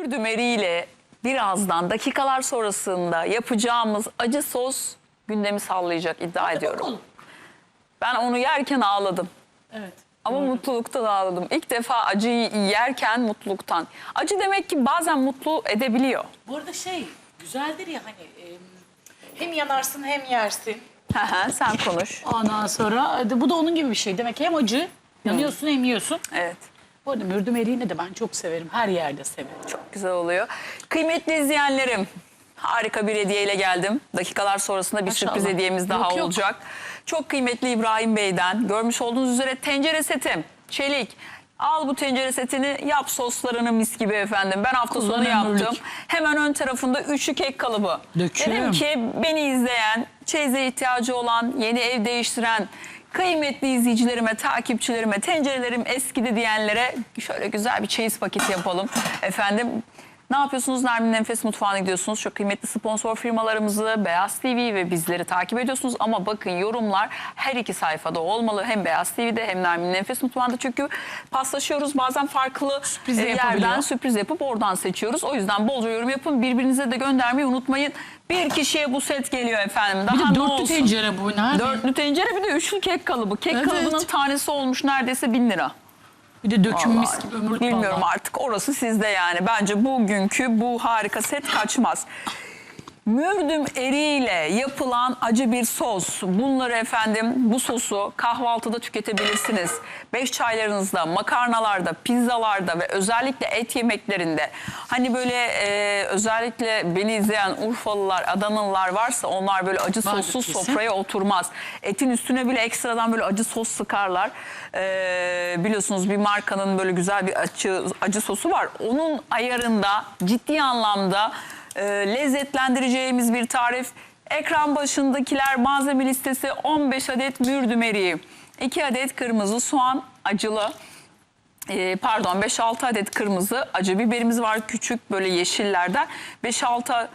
Mürdüm eriyle birazdan dakikalar sonrasında yapacağımız acı sos gündemi sallayacak iddia ediyorum. Ben onu yerken ağladım. Evet. Ama mutluluktan ağladım. İlk defa acıyı yerken mutluluktan. Acı demek ki bazen mutlu edebiliyor. Bu arada şey güzeldir ya hani e, hem yanarsın hem yersin. Sen konuş. Ondan sonra e, bu da onun gibi bir şey. Demek ki hem acı yanıyorsun hem yiyorsun. Evet. Bu arada mürdüm eriğini de ben çok severim. Her yerde severim. Çok güzel oluyor. Kıymetli izleyenlerim, harika bir hediyeyle geldim. Dakikalar sonrasında bir Maşallah. sürpriz hediyemiz daha Yok, yok. olacak. Çok kıymetli İbrahim Bey'den görmüş olduğunuz üzere tencere setim, çelik. Al bu tencere setini yap soslarını mis gibi efendim. Ben hafta sonu Kullan ömürlük. yaptım. Hemen ön tarafında üçlü kek kalıbı. Döküm. Dedim ki beni izleyen, çeyize ihtiyacı olan, yeni ev değiştiren kıymetli izleyicilerime, takipçilerime, tencerelerim eskidi diyenlere şöyle güzel bir çeyiz paketi yapalım. Efendim ne yapıyorsunuz? Nermin Nefes Mutfağı'na gidiyorsunuz. Çok kıymetli sponsor firmalarımızı, Beyaz TV ve bizleri takip ediyorsunuz. Ama bakın yorumlar her iki sayfada olmalı. Hem Beyaz TV'de hem Nermin Nefes Mutfağı'nda. Çünkü paslaşıyoruz. Bazen farklı Sürpriz e, yerden sürpriz yapıp oradan seçiyoruz. O yüzden bolca yorum yapın. Birbirinize de göndermeyi unutmayın. Bir kişiye bu set geliyor efendim. Daha Bir de dörtlü tencere bu. Nerede? Dörtlü tencere bir de üçlü kek kalıbı. Kek Evet. kalıbının tanesi olmuş neredeyse bin lira. Bir de döküm mis gibi ömürlük Bilmiyorum vallahi. artık orası sizde yani. Bence bugünkü bu harika set kaçmaz. Mürdüm eriğiyle yapılan acı bir sos. Bunları efendim bu sosu kahvaltıda tüketebilirsiniz. Beş çaylarınızda, makarnalarda, pizzalarda ve özellikle et yemeklerinde. Hani böyle e, özellikle beni izleyen Urfalılar, Adanalılar varsa onlar böyle acı sossuz sofraya oturmaz. Etin üstüne bile ekstradan böyle acı sos sıkarlar. Ee, biliyorsunuz bir markanın böyle güzel bir acı, acı sosu var. Onun ayarında ciddi anlamda e, lezzetlendireceğimiz bir tarif. Ekran başındakiler malzeme listesi 15 adet mürdüm eriği, 2 adet kırmızı soğan acılı, ee, pardon 5-6 adet kırmızı acı biberimiz var küçük böyle yeşillerden 5-6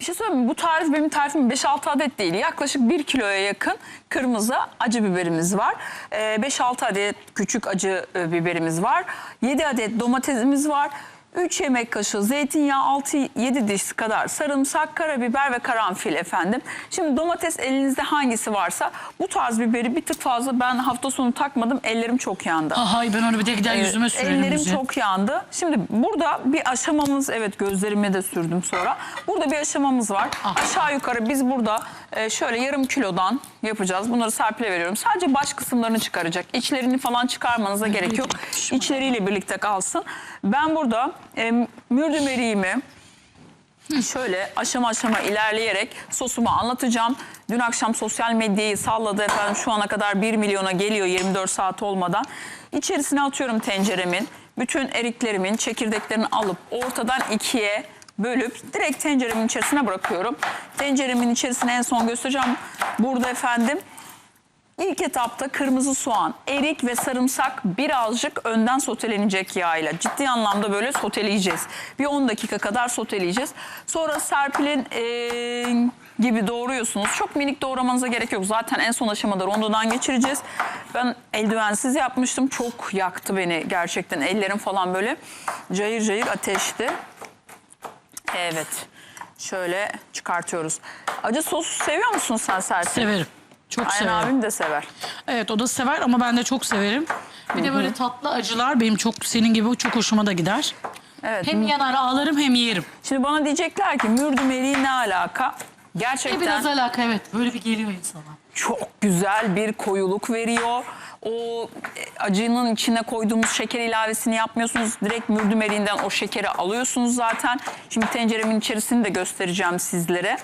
bir şey söyleyeyim mi? Bu tarif benim tarifim 5-6 adet değil. Yaklaşık 1 kiloya yakın kırmızı acı biberimiz var. Ee, 5-6 adet küçük acı e, biberimiz var. 7 adet domatesimiz var. 3 yemek kaşığı zeytinyağı, 6-7 diş kadar sarımsak, karabiber ve karanfil efendim. Şimdi domates elinizde hangisi varsa bu tarz biberi bir tık fazla ben hafta sonu takmadım. Ellerim çok yandı. Ay ben onu bir de gider yüzüme sürerim. Ellerim Müziğe. çok yandı. Şimdi burada bir aşamamız evet gözlerime de sürdüm sonra. Burada bir aşamamız var. Ah. Aşağı yukarı biz burada e, şöyle yarım kilodan yapacağız. Bunları Serpil'e veriyorum. Sadece baş kısımlarını çıkaracak. İçlerini falan çıkarmanıza gerek yok. İçleriyle birlikte kalsın. Ben burada e, mürdüm şöyle aşama aşama ilerleyerek sosumu anlatacağım. Dün akşam sosyal medyayı salladı efendim şu ana kadar 1 milyona geliyor 24 saat olmadan. İçerisine atıyorum tenceremin. Bütün eriklerimin çekirdeklerini alıp ortadan ikiye bölüp direkt tenceremin içerisine bırakıyorum. Tenceremin içerisine en son göstereceğim. Burada efendim İlk etapta kırmızı soğan, erik ve sarımsak birazcık önden sotelenecek yağıyla. Ciddi anlamda böyle soteleyeceğiz. Bir 10 dakika kadar soteleyeceğiz. Sonra Serpil'in eee, gibi doğruyorsunuz. Çok minik doğramanıza gerek yok. Zaten en son aşamada rondodan geçireceğiz. Ben eldivensiz yapmıştım. Çok yaktı beni gerçekten. Ellerim falan böyle cayır cayır ateşti. Evet. Şöyle çıkartıyoruz. Acı sos seviyor musun sen Serpil? Severim. Çok Aynen severim. abim de sever. Evet o da sever ama ben de çok severim. Bir de böyle tatlı acılar benim çok senin gibi çok hoşuma da gider. Evet. Hem yanar ağlarım hem yerim. Şimdi bana diyecekler ki mürdüm eriği ne alaka? E Gerçekten biraz alaka evet. Böyle bir geliyor insana. çok güzel bir koyuluk veriyor. O e, acının içine koyduğumuz şeker ilavesini yapmıyorsunuz. Direkt mürdüm eriğinden o şekeri alıyorsunuz zaten. Şimdi tenceremin içerisini de göstereceğim sizlere.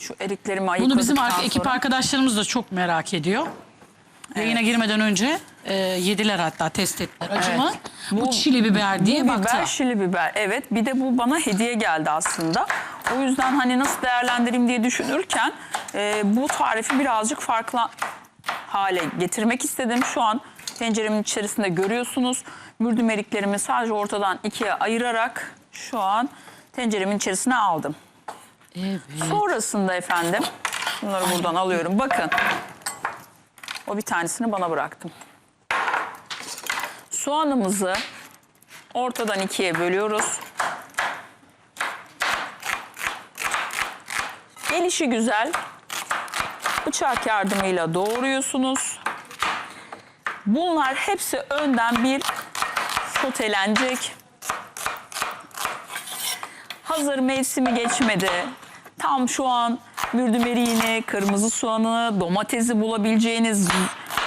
Şu eriklerimi ayıkladıktan Bunu bizim ar- ekip sonra. arkadaşlarımız da çok merak ediyor. Yayına girmeden önce e, yediler hatta test ettiler. Acı mı? Bu, Bu- çili biber diye Bu baktı. biber, şili biber. Evet bir de bu bana hediye geldi aslında. O yüzden hani nasıl değerlendireyim diye düşünürken e, bu tarifi birazcık farklı hale getirmek istedim. Şu an tenceremin içerisinde görüyorsunuz. Mürdüm eriklerimi sadece ortadan ikiye ayırarak şu an tenceremin içerisine aldım. Evet. Sonrasında efendim bunları buradan alıyorum. Bakın o bir tanesini bana bıraktım. Soğanımızı ortadan ikiye bölüyoruz. Gelişi güzel. Bıçak yardımıyla doğruyorsunuz. Bunlar hepsi önden bir sotelenecek. Hazır mevsimi geçmedi. Tam şu an mürdümeriğini, kırmızı soğanı, domatesi bulabileceğiniz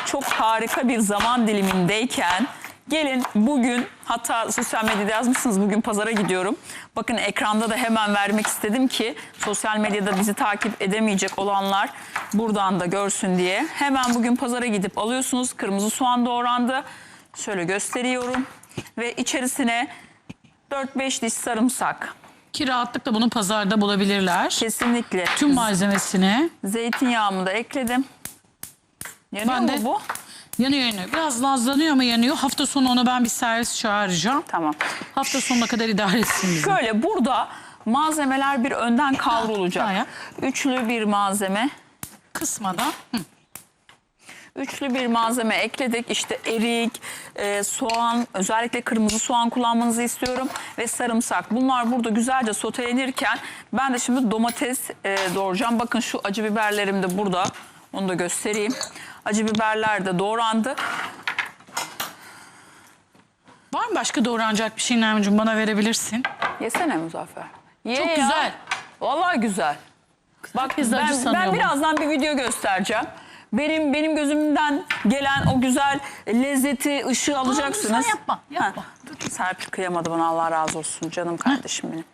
çok harika bir zaman dilimindeyken gelin bugün hatta sosyal medyada yazmışsınız bugün pazara gidiyorum. Bakın ekranda da hemen vermek istedim ki sosyal medyada bizi takip edemeyecek olanlar buradan da görsün diye. Hemen bugün pazara gidip alıyorsunuz. Kırmızı soğan doğrandı. Şöyle gösteriyorum. Ve içerisine 4-5 diş sarımsak. Ki rahatlıkla bunu pazarda bulabilirler. Kesinlikle. Tüm malzemesini. Zeytinyağımı da ekledim. Yanıyor Ben mu de- bu? Yanıyor yanıyor. Biraz nazlanıyor ama yanıyor. Hafta sonu ona ben bir servis çağıracağım. Tamam. Hafta sonuna kadar idare etsin bizi. Şöyle burada malzemeler bir önden kavrulacak. Üçlü bir malzeme. Kısmadan. Hı. Üçlü bir malzeme ekledik. İşte erik, e, soğan, özellikle kırmızı soğan kullanmanızı istiyorum ve sarımsak. Bunlar burada güzelce sotelenirken ben de şimdi domates e, doğrayacağım. Bakın şu acı biberlerim de burada. Onu da göstereyim. Acı biberler de doğrandı. Var mı başka doğranacak bir şey Nermin'cim bana verebilirsin? Yesene Muzaffer. Ye Çok ya. güzel. Vallahi güzel. Bak ben, ben birazdan bir video göstereceğim. Benim benim gözümden gelen o güzel lezzeti, ışığı alacaksınız. sen yapma, yapma. Ha. Serpil kıyamadı bana Allah razı olsun canım kardeşim benim.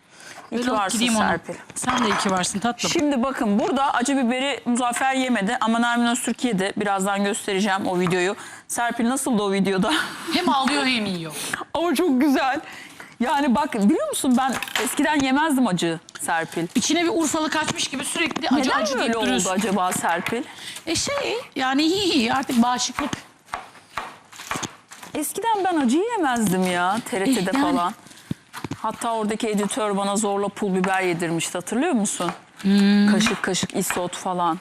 İyi ki varsın gideyim. Serpil. Sen de iyi ki varsın tatlım. Şimdi bakın burada acı biberi Muzaffer yemedi ama Nermin Öztürk yedi. Birazdan göstereceğim o videoyu. Serpil nasıldı o videoda? Hem ağlıyor hem yiyor. ama çok güzel. Yani bak biliyor musun ben eskiden yemezdim acı Serpil. İçine bir Urfalı kaçmış gibi sürekli acı Neden acı böyle deyip oldu duruyorsun. acaba Serpil? E şey yani iyi iyi artık bağışıklık. Eskiden ben acı yemezdim ya TRT'de Eh, yani. falan. Hatta oradaki editör bana zorla pul biber yedirmişti hatırlıyor musun? Hmm. Kaşık kaşık isot falan.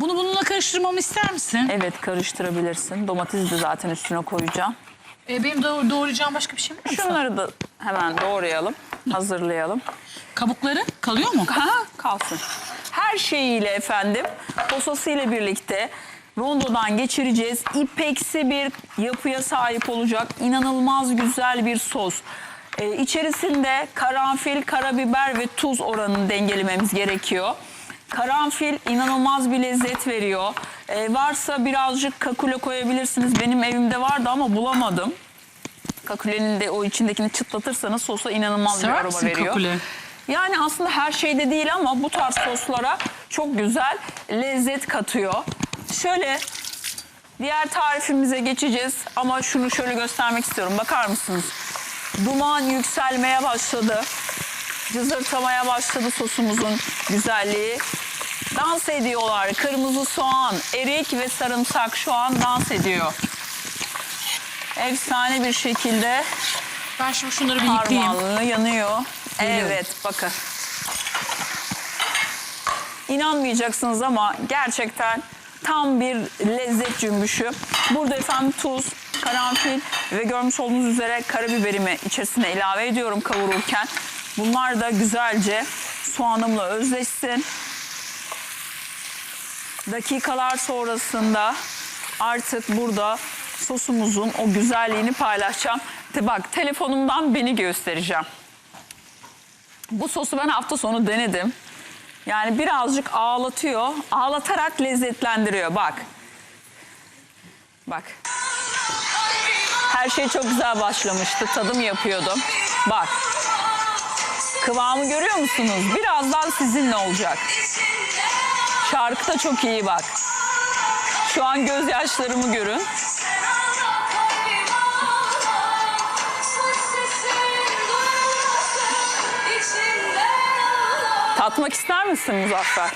Bunu bununla karıştırmamı ister misin? Evet karıştırabilirsin. Domatesi de zaten üstüne koyacağım. E, benim doğ- doğrayacağım başka bir şey mi? var? Şunları da hemen doğrayalım. Hazırlayalım. Kabukları kalıyor mu? Ha, kalsın. Her şeyiyle efendim posasıyla birlikte rondodan geçireceğiz. İpeksi bir yapıya sahip olacak. İnanılmaz güzel bir sos. Ee, içerisinde karanfil, karabiber ve tuz oranını dengelememiz gerekiyor. Karanfil inanılmaz bir lezzet veriyor. Ee, varsa birazcık kakule koyabilirsiniz. Benim evimde vardı ama bulamadım. Kakulenin de o içindekini çıtlatırsanız sosa inanılmaz Sever bir aroma misin veriyor. kakule? Yani aslında her şeyde değil ama bu tarz soslara çok güzel lezzet katıyor. Şöyle diğer tarifimize geçeceğiz ama şunu şöyle göstermek istiyorum. Bakar mısınız? Duman yükselmeye başladı. Cızırtamaya başladı sosumuzun güzelliği. Dans ediyorlar. Kırmızı soğan, erik ve sarımsak şu an dans ediyor. Efsane bir şekilde Ben şimdi şunları bir yıkayayım. Parmağını yanıyor. Geliyor. Evet bakın. İnanmayacaksınız ama gerçekten tam bir lezzet cümbüşü. Burada efendim tuz, karanfil ve görmüş olduğunuz üzere karabiberimi içerisine ilave ediyorum kavururken. Bunlar da güzelce soğanımla özleşsin. Dakikalar sonrasında artık burada sosumuzun o güzelliğini paylaşacağım. Te bak telefonumdan beni göstereceğim. Bu sosu ben hafta sonu denedim. Yani birazcık ağlatıyor. Ağlatarak lezzetlendiriyor bak. Bak. Her şey çok güzel başlamıştı. Tadım yapıyordum. Bak. Kıvamı görüyor musunuz? Birazdan sizinle olacak. Şarkı da çok iyi bak. Şu an gözyaşlarımı görün. Tatmak ister misin Muzaffer?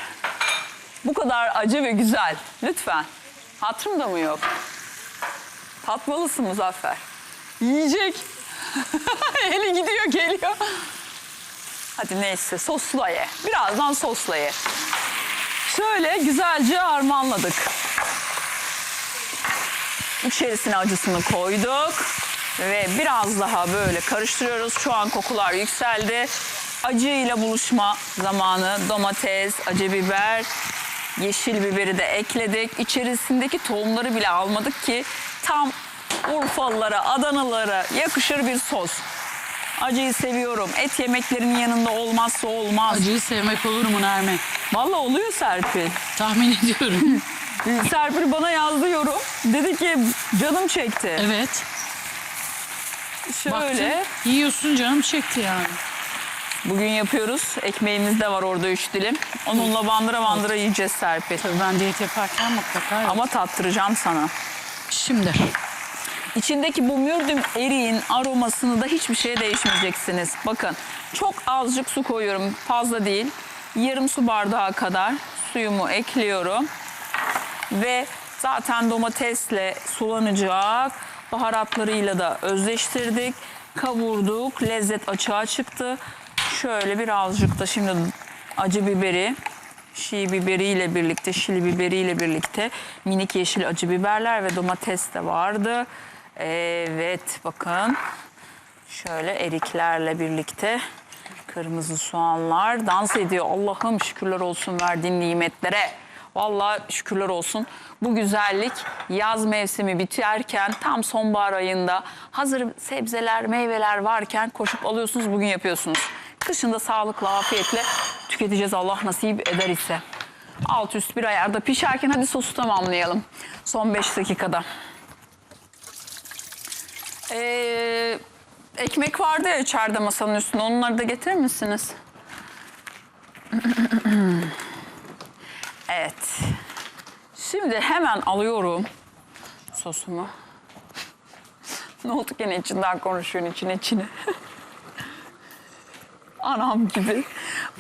Bu kadar acı ve güzel. Lütfen. Hatırım da mı yok? Tatmalısın Muzaffer. Yiyecek. Eli gidiyor geliyor. Hadi neyse sosla ye. Birazdan sosla ye. Şöyle güzelce harmanladık. İçerisine acısını koyduk. Ve biraz daha böyle karıştırıyoruz. Şu an kokular yükseldi. Acı ile buluşma zamanı. Domates, acı biber, yeşil biberi de ekledik. İçerisindeki tohumları bile almadık ki tam Urfalılara, Adanalılara yakışır bir sos. Acıyı seviyorum. Et yemeklerinin yanında olmazsa olmaz. Acıyı sevmek olur mu Nermin? Vallahi oluyor Serpil. Tahmin ediyorum. Serpil bana yazdı yorum. Dedi ki canım çekti. evet. Şöyle. Baktın, yiyorsun canım çekti yani. Bugün yapıyoruz. Ekmeğimiz de var orada üç dilim. Onunla bandıra bandıra yiyeceğiz Serpil. Tabii ben diyet yaparken mutlaka yap. Ama tattıracağım sana. Şimdi İçindeki bu mürdüm eriğin aromasını da hiçbir şeye değişmeyeceksiniz. Bakın çok azıcık su koyuyorum. Fazla değil. Yarım su bardağı kadar suyumu ekliyorum. Ve zaten domatesle sulanacak. Baharatlarıyla da özleştirdik. Kavurduk. Lezzet açığa çıktı. Şöyle birazcık da şimdi acı biberi, şi biberiyle birlikte, şili biberiyle birlikte minik yeşil acı biberler ve domates de vardı. Evet bakın şöyle eriklerle birlikte kırmızı soğanlar dans ediyor. Allah'ım şükürler olsun verdiğin nimetlere. Vallahi şükürler olsun. Bu güzellik yaz mevsimi biterken tam sonbahar ayında hazır sebzeler, meyveler varken koşup alıyorsunuz bugün yapıyorsunuz. Kışında sağlıkla, afiyetle tüketeceğiz Allah nasip eder ise. Alt üst bir ayarda pişerken hadi sosu tamamlayalım. Son 5 dakikada. Ee, ekmek vardı ya içeride masanın üstünde. Onları da getirir misiniz? evet. Şimdi hemen alıyorum sosumu. ne oldu gene içinden konuşuyorsun içine içine. Anam gibi.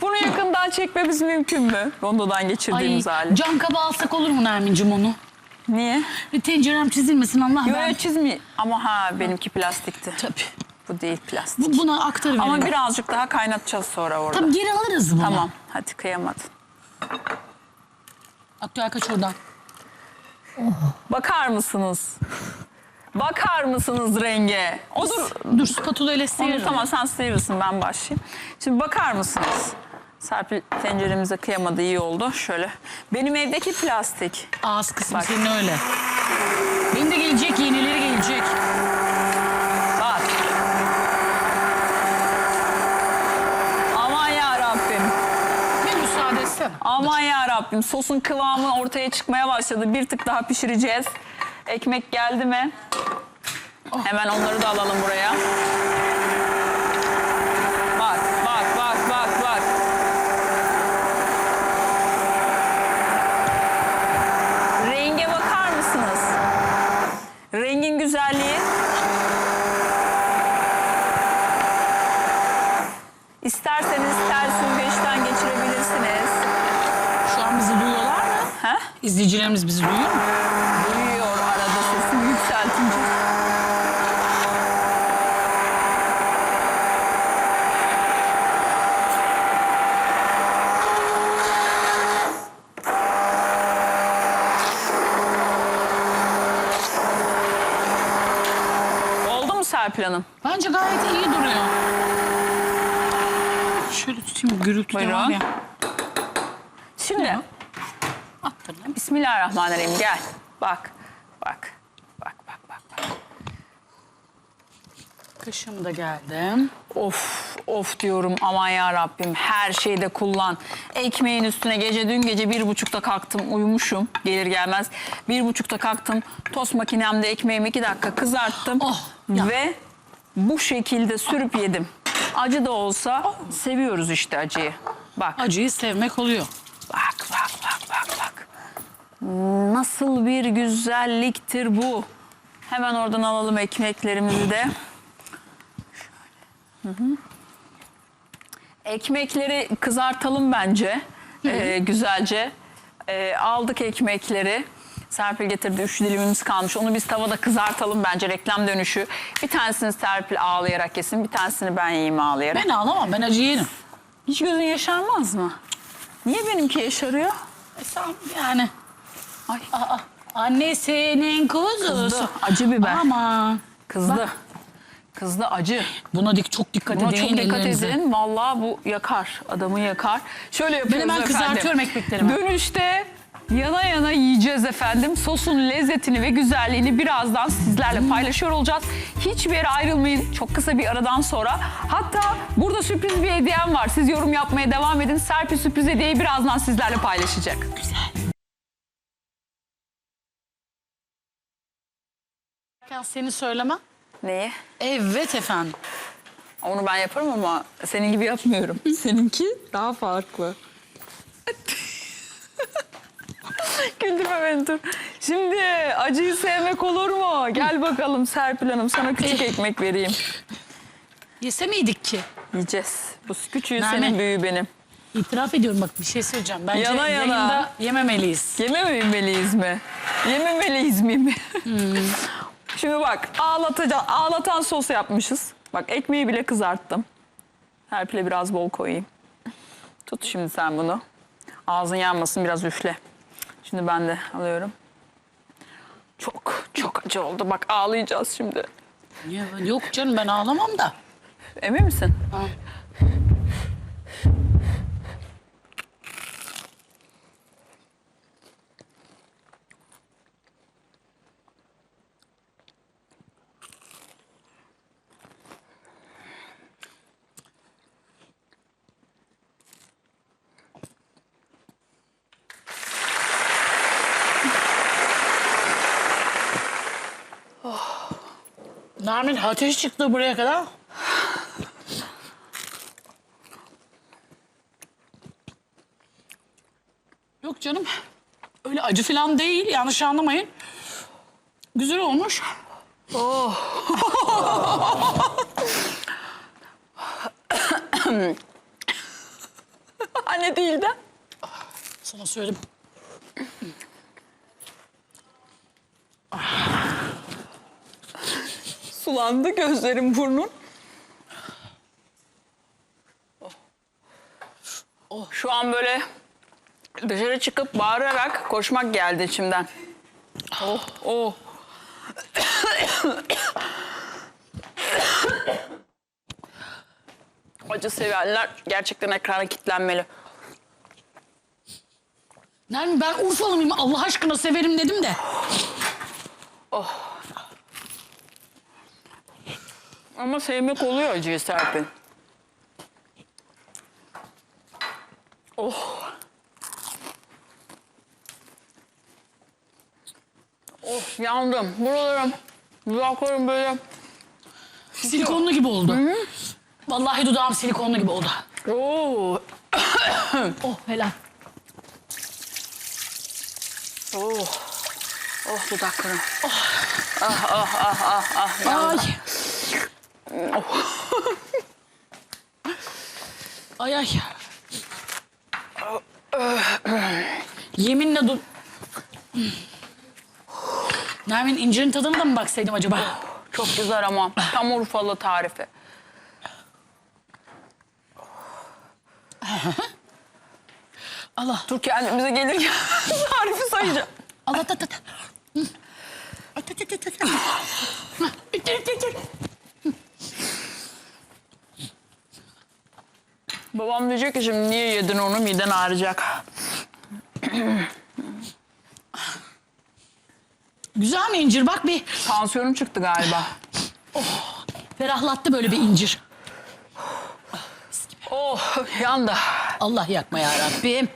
Bunu yakından çekmemiz mümkün mü? Rondodan ay geçirdiğimiz hali. cam kaba alsak olur mu Nermin'cim onu? Niye? Bir tencerem çizilmesin Allah ben. Böyle çizmi. Ama ha benimki plastikti. Tabii. Bu değil plastik. Bu, buna aktarıverelim. Ama birazcık daha kaynatacağız sonra orada. Tamam geri alırız bunu. Tamam. Hadi kıyamadın. Aktüel kaç oradan. Bakar mısınız? Bakar mısınız renge? Odur. Dur spatula ile sıyırırım. tamam sen sıyırırsın ben başlayayım. Şimdi bakar mısınız? Serpil tenceremize kıyamadı iyi oldu. Şöyle. Benim evdeki plastik. Ağız kısmı Bak. senin öyle. Benim de gelecek yenileri gelecek. Bak. Aman ya Rabbim. Bir müsaade etsene. Aman ya Rabbim. Sosun kıvamı ortaya çıkmaya başladı. Bir tık daha pişireceğiz. Ekmek geldi mi? Hemen onları da alalım buraya. Bak, bak, bak, bak, bak. Renge bakar mısınız? Rengin güzelliği. İsterseniz tel süzgeçten geçirebilirsiniz. Şu an bizi duyuyorlar mı? Ha? İzleyicilerimiz bizi duyuyor mu? Duyuyor arada sesimi yükseltince. Oldu mu Serpil Hanım? Bence gayet iyi duruyor. Şöyle tutayım gürültü Buyurun. devam ya. Şimdi Attırdım. Bismillahirrahmanirrahim gel. Bak. Bak. Bak bak bak. bak. Kaşım da geldim. Of of diyorum aman ya Rabbim her şeyde kullan. Ekmeğin üstüne gece dün gece bir buçukta kalktım uyumuşum gelir gelmez. Bir buçukta kalktım tost makinemde ekmeğimi iki dakika kızarttım. Oh, ya. ve bu şekilde sürüp yedim. Acı da olsa seviyoruz işte acıyı. Bak Acıyı sevmek oluyor. bak bak bak bak bak. Nasıl bir güzelliktir bu. Hemen oradan alalım ekmeklerimizi de. Ekmekleri kızartalım bence Ee, güzelce. Ee, aldık ekmekleri. Serpil getirdi. Üç dilimimiz kalmış. Onu biz tavada kızartalım bence reklam dönüşü. Bir tanesini Serpil ağlayarak yesin. Bir tanesini ben yiyeyim ağlayarak. Ben ağlamam ben acı yerim. Hiç gözün yaşarmaz mı? Niye benimki yaşarıyor? E sen yani. Ay Aa, annesinin kuzusu. Kızdı. Acı biber. Aman. kızdı. Kızda acı. Buna dik çok dikkat Buna edin. çok dikkat ellerinize. edin. Vallahi bu yakar. Adamı yakar. Şöyle yapıyoruz hemen efendim. kızartıyorum ekmeklerimi. Dönüşte yana yana yiyeceğiz efendim. Sosun lezzetini ve güzelliğini birazdan sizlerle paylaşıyor olacağız. Hiçbir yere ayrılmayın. Çok kısa bir aradan sonra. Hatta burada sürpriz bir hediyem var. Siz yorum yapmaya devam edin. Serpil sürpriz hediyeyi birazdan sizlerle paylaşacak. Seni söylemem. Neyi? Evet efendim. Onu ben yaparım ama senin gibi yapmıyorum. Seninki daha farklı. Güldürme beni dur. Şimdi acıyı sevmek olur mu? Gel bakalım Serpil Hanım sana küçük ekmek vereyim. Yese miydik ki? Yiyeceğiz. Bu küçüğü Nermin. senin büyüğü benim. İtiraf ediyorum bak bir şey söyleyeceğim. Bence Yana yana. yayında yememeliyiz. Yememeliyiz mi? Yememeliyiz mi? Şimdi bak ağlatacağım. Ağlatan sos yapmışız. Bak ekmeği bile kızarttım. Serpil'e biraz bol koyayım. Tut şimdi sen bunu. Ağzın yanmasın biraz üfle. Şimdi ben de alıyorum. Çok çok acı oldu. Bak ağlayacağız şimdi. Ya, Yok canım ben ağlamam da. Emin misin? Nermin ateş çıktı buraya kadar. Yok canım. Öyle acı falan değil. Yanlış anlamayın. Güzel olmuş. Anne değil de. Sana söyledim. Sulandı gözlerim burnun. Oh. Şu an böyle dışarı çıkıp bağırarak koşmak geldi içimden. Oh, oh. Acı sevenler gerçekten ekrana kilitlenmeli. Nermin ben Urfalı mıyım? Allah aşkına severim dedim de. Ama sevmek oluyor acıyı Serpil. Oh. Oh yandım. Buralarım, dudaklarım böyle. Silikonlu gibi oldu. Vallahi dudağım silikonlu gibi oldu. Oo. Oh helal. Oh. Oh dudaklarım. Oh. Ah ah ah ah ah. yandım. Ay. ay ay. Yeminle dur. Nermin incirin tadına da mı baksaydım acaba? Çok güzel ama. Tam Urfalı tarifi. Allah. Dur kendimize gelirken tarifi sayacağım. Allah tat tat. Hı. At, at, at, at, Babam diyecek ki şimdi niye yedin onu miden ağrıyacak. Güzel mi incir? Bak bir Tansiyonum çıktı galiba. ferahlattı böyle bir incir. Oh yandı. Allah yakma ya Rabbim.